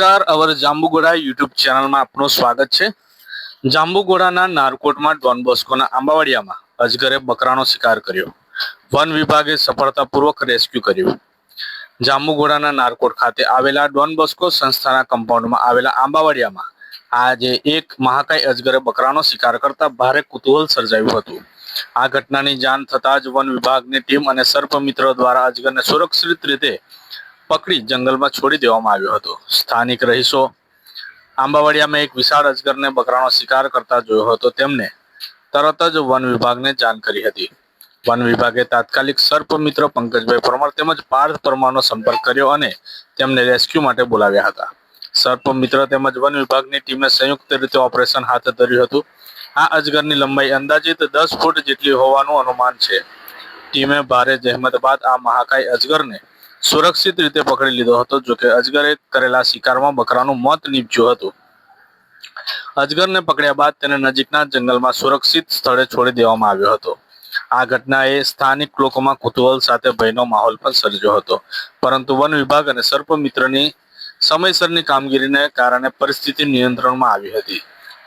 નમસ્કાર. અવર જાંબુગોડા યુટ્યુબ ચેનલમાં આપનું સ્વાગત છે. જાંબુગોડાના નારકોટમાં ડોન બોસ્કોના આંબાવાડિયામાં અજગરે બકરાનો શિકાર કર્યો. વન વિભાગે સફળતાપૂર્વક રેસ્ક્યુ કર્યું. જાંબુગોડાના નારકોટ ખાતે આવેલા ડોન બોસ્કો સંસ્થાના કમ્પાઉન્ડમાં આવેલા આંબાવાડિયામાં આજે એક મહાકાય અજગરે બકરાનો શિકાર કરતા ભારે કુતૂહલ સર્જાયું હતું. આ ઘટનાની જાણ થતાં જ વન વિભાગની ટીમ અને સર્પ મિત્ર દ્વારા અજગરને સુરક્ષિત રીતે પકડી જંગલમાં છોડી દેવામાં આવ્યો હતો. સ્થાનિક રહીશો આંબાવાડિયામાં એક વિશાળ અજગરને બકરાનો શિકાર કરતા જોયો હતો. તેમને તરત જ વન વિભાગને જાણ કરી હતી. વન વિભાગે તાત્કાલિક સર્પ મિત્ર પંકજભાઈ પરમાર તેમજ પાર્થ પરમારનો સંપર્ક કર્યો અને તેમને રેસ્ક્યુ માટે બોલાવ્યા હતા. સર્પ મિત્ર તેમજ વન વિભાગની ટીમે સંયુક્ત રીતે ઓપરેશન હાથ ધર્યું હતું. આ અજગરની લંબાઈ અંદાજિત દસ ફૂટ જેટલી હોવાનું અનુમાન છે. ટીમે ભારે જહેમત બાદ આ મહાકાય અજગરને સુરક્ષિત રીતે પકડી લીધો હતો, જોકે અજગરે કરેલા શિકારમાં બકરાનું મોત નીપજ્યું હતું. અજગરને પકડ્યા બાદ તેને નજીકના જંગલમાં સુરક્ષિત સ્થળે છોડી દેવામાં આવ્યો હતો. આ ઘટનાએ સ્થાનિક લોકોમાં કુતૂહલ સાથે ભયનો માહોલ પણ સર્જ્યો હતો. પરંતુ વન વિભાગ અને સર્પ મિત્રની સમયસરની કામગીરીને કારણે પરિસ્થિતિ નિયંત્રણમાં આવી હતી.